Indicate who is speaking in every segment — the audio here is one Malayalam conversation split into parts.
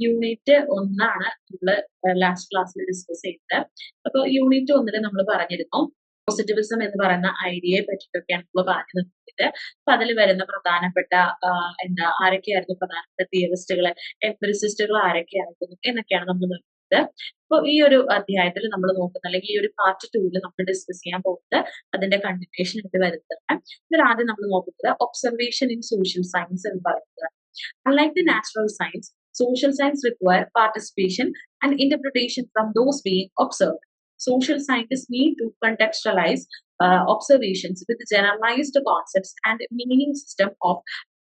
Speaker 1: യൂണിറ്റ് ഒന്നാണ് നമ്മൾ ലാസ്റ്റ് ക്ലാസ്സിൽ ഡിസ്കസ് ചെയ്തത്. അപ്പോൾ യൂണിറ്റ് ഒന്നിൽ നമ്മൾ പറഞ്ഞിരുന്നു പോസിറ്റിവിസം എന്ന് പറയുന്ന ഐഡിയയെ പറ്റിയിട്ടൊക്കെയാണ് നമ്മൾ പറഞ്ഞു നിർത്തിയത് അപ്പൊ അതിൽ വരുന്ന പ്രധാനപ്പെട്ട എന്താ ആരൊക്കെയായിരുന്നു പ്രധാനപ്പെട്ട തിയറിസ്റ്റുകൾ എംപെറിസിസ്റ്റുകൾ ആരൊക്കെയായിരുന്നു? എന്നൊക്കെയാണ് നമ്മൾ നിർത്തിയത് അപ്പോൾ ഈ ഒരു അധ്യായത്തിൽ നമ്മൾ നോക്കുന്ന അല്ലെങ്കിൽ ഈ ഒരു പാർട്ട് ടൂവിൽ നമ്മൾ ഡിസ്കസ് ചെയ്യാൻ പോകുന്നത് അതിന്റെ കണ്ടിന്യൂഷൻ ആയിട്ട് വരുന്നതാണ് ഇതിൽ ആദ്യം നമ്മൾ നോക്കുന്നത് ഒബ്സർവേഷൻ ഇൻ സോഷ്യൽ സയൻസ് എന്ന് പറയുന്നത് Unlike the natural science, social science require participation and interpretation from those being observed. Social scientists need to contextualize uh, observations with generalized and meaning system of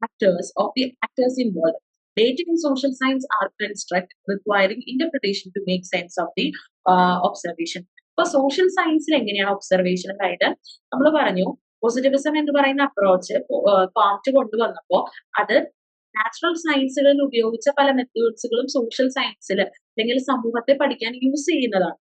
Speaker 1: actors of the actors involved. Data in social science are construct requiring interpretation to make sense of the uh, observation. ഇപ്പൊ സോഷ്യൽ സയൻസിൽ എങ്ങനെയാണ് ഒബ്സർവേഷൻ അതായത് നമ്മൾ പറഞ്ഞു പോസിറ്റിവിസം എന്ന് പറയുന്ന അപ്രോച്ച് കോംറ്റ് കൊണ്ടുവന്നപ്പോ അത് നാച്ചുറൽ സയൻസുകളിൽ ഉപയോഗിച്ച പല മെത്തേഡ്സുകളും സോഷ്യൽ സയൻസിൽ അല്ലെങ്കിൽ സമൂഹത്തെ പഠിക്കാൻ യൂസ് ചെയ്യുന്നതാണ്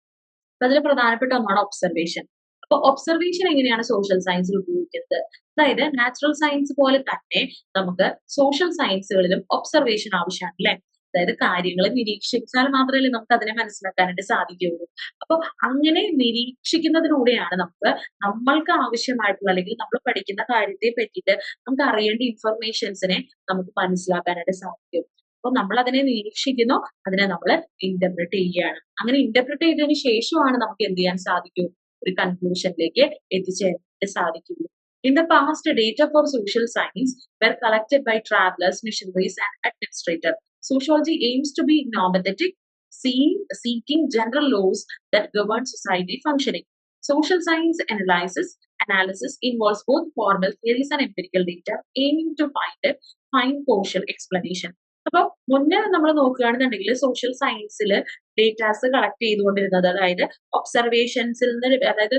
Speaker 1: അപ്പൊ അതിൽ പ്രധാനപ്പെട്ട ഒന്നാണ് ഒബ്സർവേഷൻ അപ്പൊ ഒബ്സർവേഷൻ എങ്ങനെയാണ് സോഷ്യൽ സയൻസിൽ ഉപയോഗിക്കുന്നത്? അതായത് നാച്ചുറൽ സയൻസ് പോലെ തന്നെ നമുക്ക് സോഷ്യൽ സയൻസുകളിലും ഒബ്സർവേഷൻ ആവശ്യമാണ് അല്ലെ അതായത് കാര്യങ്ങൾ നിരീക്ഷിച്ചാൽ മാത്രമല്ലേ നമുക്ക് അതിനെ മനസ്സിലാക്കാനായിട്ട് സാധിക്കുകയുള്ളൂ. അപ്പൊ അങ്ങനെ നിരീക്ഷിക്കുന്നതിലൂടെയാണ് നമുക്ക് നമ്മൾക്ക് ആവശ്യമായിട്ടുള്ള അല്ലെങ്കിൽ നമ്മൾ പഠിക്കുന്ന കാര്യത്തെ പറ്റിയിട്ട് നമുക്ക് അറിയേണ്ട ഇൻഫർമേഷൻസിനെ നമുക്ക് മനസ്സിലാക്കാനായിട്ട് സാധിക്കും. അപ്പൊ നമ്മൾ അതിനെ നിരീക്ഷിക്കുന്നു അതിനെ നമ്മൾ ഇന്റർപ്രറ്റ് ചെയ്യുകയാണ്. അങ്ങനെ ഇന്റർപ്രറ്റ് ചെയ്തതിന് ശേഷമാണ് നമുക്ക് എന്ത് ചെയ്യാൻ സാധിക്കൂ? ഒരു കൺക്ലൂഷനിലേക്ക് എത്തിച്ചേരാനായിട്ട് സാധിക്കുള്ളൂ In the past, data for social science were collected by travelers, missionaries, and administrators. Sociology aims to be normative, seeing, seeking general laws that govern society functioning. Social science analysis analysis involves both formal theories and empirical data, aiming to find a fine partial explanation. അപ്പൊ മുന്നേ നമ്മൾ നോക്കുകയാണെന്നുണ്ടെങ്കിൽ സോഷ്യൽ സയൻസിൽ ഡേറ്റാസ് കളക്ട് ചെയ്തുകൊണ്ടിരുന്നത് അതായത് ഒബ്സർവേഷൻസിൽ നിന്ന് അതായത്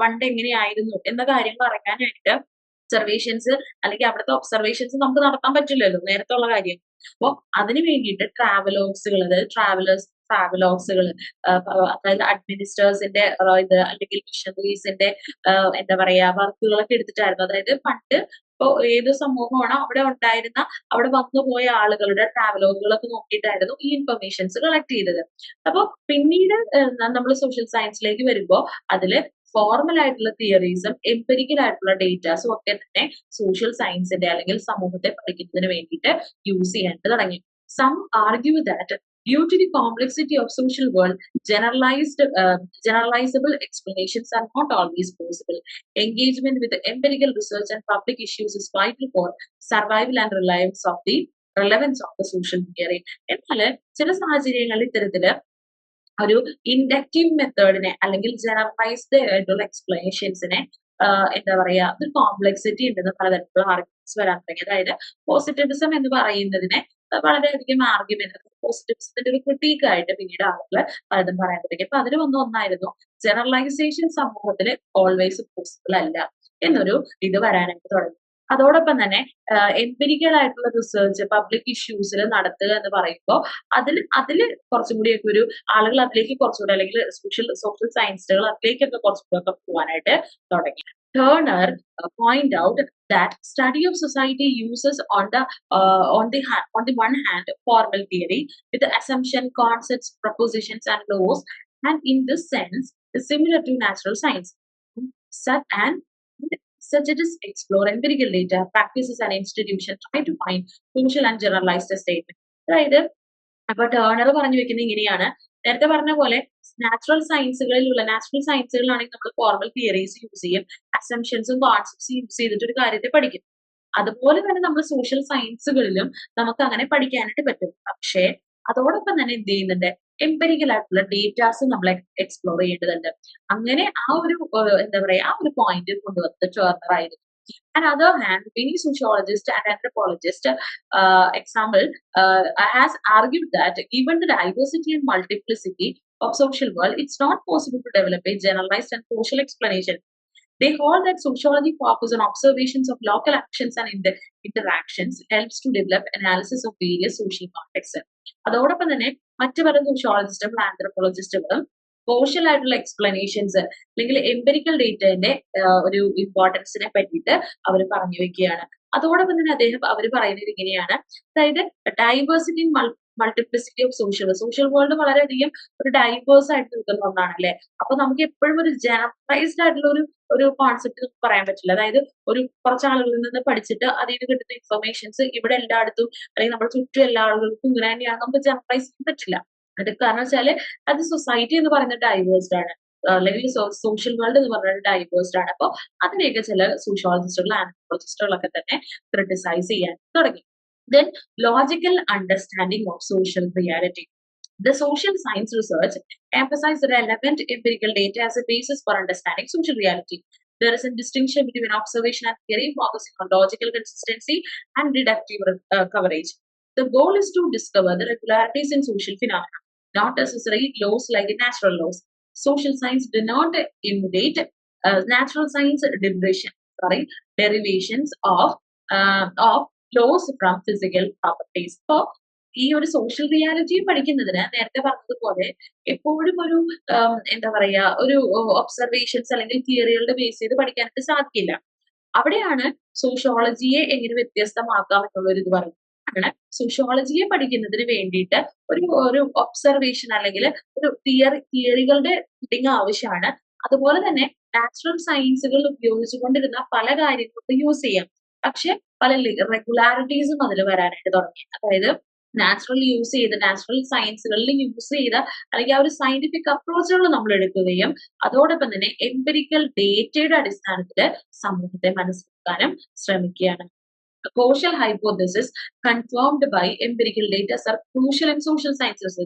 Speaker 1: പണ്ട് എങ്ങനെയായിരുന്നു എന്ന കാര്യങ്ങൾ അറിയാനായിട്ട് ഒബ്സർവേഷൻസ് അല്ലെങ്കിൽ അവിടുത്തെ ഒബ്സർവേഷൻസ് നമുക്ക് നടത്താൻ പറ്റില്ലല്ലോ നേരത്തെ ഉള്ള കാര്യം. അപ്പൊ അതിന് വേണ്ടിയിട്ട് ട്രാവലോഗ്സുകൾ അതായത് ട്രാവലേഴ്സ് ട്രാവലോഗ്സുകൾ അതായത് അഡ്മിനിസ്റ്റേഴ്സിന്റെ ഇത് അല്ലെങ്കിൽ മിഷണറീസിന്റെ എന്താ പറയാ വർക്കുകളൊക്കെ എടുത്തിട്ടായിരുന്നു. അതായത് പണ്ട് ഇപ്പൊ ഏത് സമൂഹമാണോ അവിടെ ഉണ്ടായിരുന്ന അവിടെ വന്നുപോയ ആളുകളുടെ ട്രാവലോഗുകളൊക്കെ നോക്കിയിട്ടായിരുന്നു ഈ ഇൻഫർമേഷൻസ് കളക്ട് ചെയ്തത്. അപ്പൊ പിന്നീട് നമ്മൾ സോഷ്യൽ സയൻസിലേക്ക് വരുമ്പോൾ അതിൽ ഫോർമൽ ആയിട്ടുള്ള തിയറീസും എംപെരിക്കൽ ആയിട്ടുള്ള ഡേറ്റാസും ഒക്കെ തന്നെ സോഷ്യൽ സയൻസിന്റെ അല്ലെങ്കിൽ സമൂഹത്തെ പഠിക്കുന്നതിന് വേണ്ടിയിട്ട് യൂസ് ചെയ്യാനായിട്ട് തുടങ്ങി. Some argue that due to the complexity of social world generalized uh, generalizable explanations are not always possible engagement with empirical research and public issues is vital for survival and reliance of the relevance of the social theory എന്നാൽ ചില സാഹചര്യങ്ങളിൽ ഇത്തരത്തിൽ ഒരു ഇൻഡക്റ്റീവ് മെത്തേഡിനെ അല്ലെങ്കിൽ ജനറലൈസ്ഡ് ആയിട്ടുള്ള എക്സ്പ്ലനേഷൻസിനെ എന്താ പറയാ ഒരു കോംപ്ലക്സിറ്റി ഉണ്ടെന്ന് പലതരത്തിലുള്ള ആർഗ്യുമെന്റ്സ് വരാൻ തുടങ്ങി അതായത് പോസിറ്റിവിസം എന്ന് പറയുന്നതിനെ വളരെയധികം ആർഗ്യുമെന്റ് പോസിറ്റീവ്സിന്റെ ഒരു ക്രിട്ടീക്ക് ആയിട്ട് പിന്നീട് ആളുകൾ പലതും പറയാൻ തുടങ്ങി. അപ്പൊ അതിൽ വന്ന ഒന്നായിരുന്നു ജനറലൈസേഷൻ സമൂഹത്തിൽ ഓൾവേസ് പോസിബിൾ അല്ല എന്നൊരു ഇത് വരാനായിട്ട് തുടങ്ങി. അതോടൊപ്പം തന്നെ എംപിരിക്കൽ ആയിട്ടുള്ള റിസർച്ച് പബ്ലിക് ഇഷ്യൂസിൽ നടത്തുക എന്ന് പറയുമ്പോൾ അതിൽ അതിൽ കുറച്ചും കൂടിയൊക്കെ ഒരു ആളുകൾ അതിലേക്ക് കുറച്ചുകൂടി അല്ലെങ്കിൽ സോഷ്യൽ സോഷ്യൽ സയൻസുകൾ അതിലേക്കൊക്കെ കുറച്ചുകൂടി ഒക്കെ പോകാനായിട്ട് തുടങ്ങി. Turner point out that study of society uses on the uh, on the hand, on the one hand formal theory with the assumption concepts propositions and laws and in this sense is similar to natural science such and such it is explore empirical data practices and institution try to find social and generalized statement അതായത് അപ്പൊ ടേണർ പറഞ്ഞു വെക്കുന്നത് ഇങ്ങനെയാണ്. നേരത്തെ പറഞ്ഞ പോലെ നാച്ചുറൽ സയൻസുകളിലുള്ള നാച്ചുറൽ സയൻസുകളാണെങ്കിൽ നമ്മൾ ഫോർമൽ തിയറീസ് യൂസ് ചെയ്യും അസംഷൻസും കോൺസെപ്റ്റ്സും യൂസ് ചെയ്തിട്ട് ഒരു കാര്യത്തെ പഠിക്കും. അതുപോലെ തന്നെ നമ്മൾ സോഷ്യൽ സയൻസുകളിലും നമുക്ക് അങ്ങനെ പഠിക്കാനായിട്ട് പറ്റും. പക്ഷേ അതോടൊപ്പം തന്നെ എന്ത് ചെയ്യുന്നുണ്ട്? എംപെരിക്കൽ ആയിട്ടുള്ള ഡേറ്റാസ് നമ്മൾ എക്സ്പ്ലോർ ചെയ്യേണ്ടതുണ്ട്. അങ്ങനെ ആ ഒരു എന്താ പറയാ ആ ഒരു പോയിന്റ് കൊണ്ടുവന്നത് ടേർണർ ആയിരുന്നു. And other hand, many sociologists and anthropologists, uh, example, uh, has argued that given the diversity and multiplicity of social world, it's not possible to develop a generalized and social explanation. They hold that sociology focus on observations of local actions and inter- interactions helps to develop analysis of various social contexts. അതോടൊപ്പം തന്നെ മറ്റു പല സോഷ്യോളജിസ്റ്റുകളും ആന്ത്രപ്പോളജിസ്റ്റുകളും കോഷ്യൽ ആയിട്ടുള്ള എക്സ്പ്ലനേഷൻസ് അല്ലെങ്കിൽ എംപെരിക്കൽ ഡേറ്റന്റെ ഒരു ഇമ്പോർട്ടൻസിനെ പറ്റിയിട്ട് അവർ പറഞ്ഞു വെക്കുകയാണ്. അതോടൊപ്പം തന്നെ അദ്ദേഹം അവർ പറയുന്നത് ഇങ്ങനെയാണ്. അതായത് diversity multiplicity of social social world വളരെയധികം ഒരു ഡൈവേഴ്സ് ആയിട്ട് നിൽക്കുന്ന ഒന്നാണ് അല്ലെ അപ്പൊ നമുക്ക് എപ്പോഴും ഒരു ജനറലൈസ്ഡ് ആയിട്ടുള്ള ഒരു ഒരു കോൺസെപ്റ്റ് പറയാൻ പറ്റില്ല. അതായത് ഒരു കുറച്ച് ആളുകളിൽ നിന്ന് പഠിച്ചിട്ട് അതിൽ നിന്ന് കിട്ടുന്ന ഇൻഫർമേഷൻസ് ഇവിടെ എല്ലായിടത്തും അല്ലെങ്കിൽ നമ്മുടെ ചുറ്റും എല്ലാ ആളുകൾക്കും ഇങ്ങനെ തന്നെയാണ്. നമുക്ക് ജനറലൈസ് ചെയ്യാൻ പറ്റില്ല. അത് കാരണം വെച്ചാൽ അത് സൊസൈറ്റി എന്ന് പറയുന്നത് ഡൈവേഴ്സ്ഡ് ആണ്. അല്ലെങ്കിൽ സോഷ്യൽ വേൾഡ് എന്ന് പറഞ്ഞ ഡൈവേഴ്സ്ഡ് ആണ്. അപ്പൊ അതിനെയൊക്കെ ചില സോഷ്യോളജിസ്റ്റുകളും ആന്ത്രോളജിസ്റ്റുകളൊക്കെ തന്നെ ക്രിട്ടിസൈസ് ചെയ്യാൻ തുടങ്ങി. Then logical understanding of social reality the social science research emphasise relevant empirical data as a basis for understanding social reality there is an distinction between observation and theory focus on logical consistency and deductive coverage the goal is to discover the regularities in social phenomena not necessarily laws like natural laws. Social science do not emulate uh, natural science derivation, sorry, derivations of uh, of laws from physical properties. So, ഈ ഒരു സോഷ്യൽ റിയാലിറ്റി പഠിക്കുന്നതിന് നേരത്തെ പറഞ്ഞതുപോലെ എപ്പോഴും ഒരു എന്താ പറയാ ഒരു ഒബ്സർവേഷൻസ് അല്ലെങ്കിൽ തിയറികളുടെ ബേസ് ചെയ്ത് പഠിക്കാനായിട്ട് സാധിക്കില്ല അവിടെയാണ് സോഷ്യോളജിയെ എങ്ങനെ വ്യത്യസ്തമാക്കാം എന്നുള്ളൊരു ഇത് പറയുന്നത് അങ്ങനെ സോഷ്യോളജിയെ പഠിക്കുന്നതിന് വേണ്ടിയിട്ട് ഒരു ഒരു ഒബ്സർവേഷൻ അല്ലെങ്കിൽ ഒരു തിയറി തിയറികളുടെ ഫിറ്റിംഗ് ആവശ്യമാണ്. അതുപോലെ തന്നെ നാച്ചുറൽ സയൻസുകൾ ഉപയോഗിച്ചുകൊണ്ടിരുന്ന പല കാര്യങ്ങളും യൂസ് ചെയ്യാം. പക്ഷെ പല റെഗുലാരിറ്റീസും അതിൽ വരാനായിട്ട് തുടങ്ങി. അതായത് നാച്ചുറൽ യൂസ് ചെയ്ത് നാച്ചുറൽ സയൻസുകളിൽ യൂസ് ചെയ്ത അല്ലെങ്കിൽ ആ ഒരു സയന്റിഫിക് അപ്രോച്ചുകൾ നമ്മൾ എടുക്കുകയും അതോടൊപ്പം തന്നെ എംപെരിക്കൽ ഡേറ്റയുടെ അടിസ്ഥാനത്തിൽ സമൂഹത്തെ മനസ്സിലാക്കാനും ശ്രമിക്കുകയാണ്. Social hypothesis confirmed by empirical data are crucial in social sciences.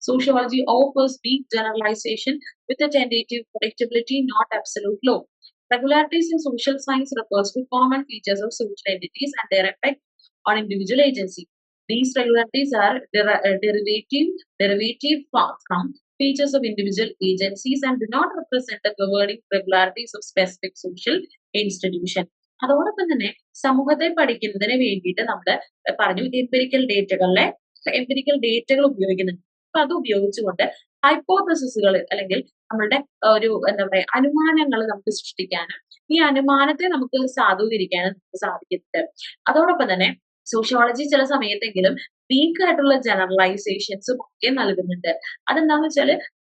Speaker 1: Sociology offers weak generalization with a tentative predictability, not absolute law. Regularities in social science refers to common features of social entities and their effect on individual agency. These regularities are der- uh, derivative, derivative from features of individual agencies and do not represent the governing regularities of specific social institution. അതോടൊപ്പം തന്നെ സമൂഹത്തെ പഠിക്കുന്നതിന് വേണ്ടിയിട്ട് നമ്മൾ പറഞ്ഞു എംപിരിക്കൽ ഡേറ്റകളിലെ എംപിരിക്കൽ ഡേറ്റകൾ ഉപയോഗിക്കുന്നുണ്ട്. അപ്പൊ അത് ഉപയോഗിച്ചുകൊണ്ട് ഹൈപ്പോത്തസിസുകൾ അല്ലെങ്കിൽ നമ്മളുടെ ഒരു എന്താ പറയാ അനുമാനങ്ങൾ നമുക്ക് സൃഷ്ടിക്കാനും ഈ അനുമാനത്തെ നമുക്ക് സാധൂകരിക്കാനും നമുക്ക് സാധിക്കുന്നുണ്ട്. അതോടൊപ്പം തന്നെ സോഷ്യോളജി ചില സമയത്തെങ്കിലും വീക്ക് ആയിട്ടുള്ള ജനറലൈസേഷൻസും ഒക്കെ നൽകുന്നുണ്ട്. അതെന്താണെന്ന് വെച്ചാൽ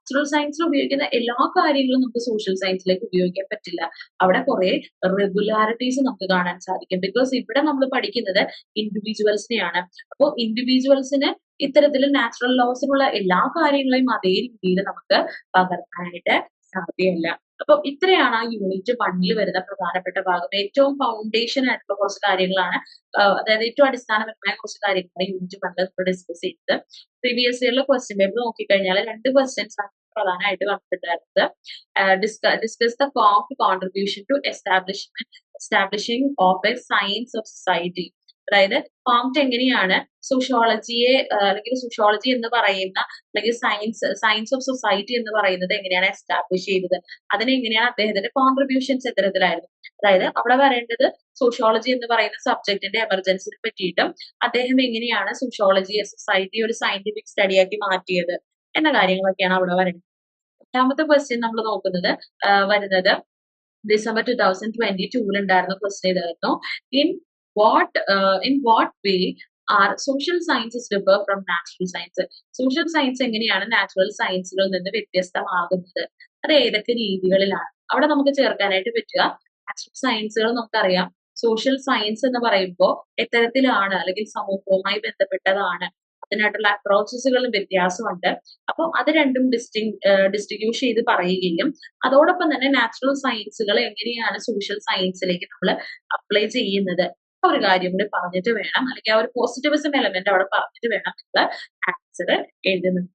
Speaker 1: നാച്ചുറൽ സയൻസിൽ ഉപയോഗിക്കുന്ന എല്ലാ കാര്യങ്ങളും നമുക്ക് സോഷ്യൽ സയൻസിലേക്ക് ഉപയോഗിക്കാൻ പറ്റില്ല. അവിടെ കുറെ റെഗുലാരിറ്റീസ് നമുക്ക് കാണാൻ സാധിക്കും. ബിക്കോസ് ഇവിടെ നമ്മൾ പഠിക്കുന്നത് ഇൻഡിവിജ്വൽസിനെയാണ് അപ്പോൾ ഇൻഡിവിജ്വൽസിന് ഇത്തരത്തിൽ നാച്ചുറൽ ലോസിനുള്ള എല്ലാ കാര്യങ്ങളെയും അതേ രീതിയിൽ നമുക്ക് പകർത്താനായിട്ട് സാധ്യമല്ല അപ്പൊ ഇത്രയാണ് ആ യൂണിറ്റ് വണ്ണിൽ വരുന്ന പ്രധാനപ്പെട്ട ഭാഗം. ഏറ്റവും ഫൗണ്ടേഷൻ ആയിട്ടുള്ള കുറച്ച് കാര്യങ്ങളാണ് അതായത് ഏറ്റവും അടിസ്ഥാനപരമായ കുറച്ച് കാര്യങ്ങളാണ് യൂണിറ്റ് വണ്ണിൽ ഡിസ്കസ് ചെയ്തത്. പ്രീവിയസ് ഇയറിലെ ക്വസ്റ്റ്യൻ പേപ്പർ നോക്കിക്കഴിഞ്ഞാൽ രണ്ട് ക്വസ്റ്റ്യൻസ് ആണ് പ്രധാനമായിട്ട് പറഞ്ഞിട്ടുണ്ടായിരുന്നത് discuss the Comte contribution to establishment establishing of a science of society അതായത് കോംപ്റ്റ് എങ്ങനെയാണ് സോഷ്യോളജിയെ അല്ലെങ്കിൽ സോഷ്യോളജി എന്ന് പറയുന്ന അല്ലെങ്കിൽ സയൻസ് സയൻസ് ഓഫ് സൊസൈറ്റി എന്ന് പറയുന്നത് എങ്ങനെയാണ് എസ്റ്റാബ്ലിഷ് ചെയ്തത്? അതിനെങ്ങനെയാണ് അദ്ദേഹത്തിന്റെ കോൺട്രിബ്യൂഷൻസ് എത്തരത്തിലായിരുന്നു? അതായത് അവിടെ പറയേണ്ടത് സോഷ്യോളജി എന്ന് പറയുന്ന സബ്ജക്റ്റിന്റെ എമർജൻസിനെ പറ്റിയിട്ടും അദ്ദേഹം എങ്ങനെയാണ് സോഷ്യോളജിയെ സൊസൈറ്റി ഒരു സയന്റിഫിക് സ്റ്റഡി ആക്കി മാറ്റിയത്? എന്ന കാര്യങ്ങളൊക്കെയാണ് അവിടെ വരുന്നത് രണ്ടാമത്തെ ക്വസ്റ്റ്യൻ നമ്മൾ നോക്കുന്നത് വരുന്നത് ഡിസംബർ ടു തൗസൻഡ് ട്വന്റി ടൂവിൽ ഉണ്ടായിരുന്ന ക്വസ്റ്റ്യൻ ഇതായിരുന്നു. In what in what way are social sciences differ from natural science social science എങ്ങനെയാണ് നാച്ചുറൽ സയൻസുകളിൽ നിന്ന് വ്യത്യസ്തമാകുന്നത്? അത് ഏതൊക്കെ രീതികളിലാണ്? അവിടെ നമുക്ക് ചേർക്കാനായിട്ട് പറ്റുക. നാച്ചുറൽ സയൻസുകൾ നമുക്കറിയാം. സോഷ്യൽ സയൻസ് എന്ന് പറയുമ്പോൾ എത്തരത്തിലാണ് അല്ലെങ്കിൽ സമൂഹവുമായി ബന്ധപ്പെട്ടതാണ്. അതിനായിട്ടുള്ള അപ്രോച്ചസുകളും വ്യത്യാസമുണ്ട്. അപ്പം അത് രണ്ടും ഡിസ്റ്റിങ് ഡിസ്ട്രിബ്യൂഷൻ ചെയ്ത് പറയുകയും അതോടൊപ്പം തന്നെ നാച്ചുറൽ സയൻസുകൾ എങ്ങനെയാണ് സോഷ്യൽ സയൻസിലേക്ക് നമ്മൾ അപ്ലൈ ചെയ്യുന്നത് ഒരു കാര്യം കൂടി പറഞ്ഞിട്ട് വേണം. അല്ലെങ്കിൽ ആ ഒരു പോസിറ്റിവിസം എലമെന്റ് അവിടെ പറഞ്ഞിട്ട് വേണം നമ്മൾ ആൻസർ എഴുതുന്നത്.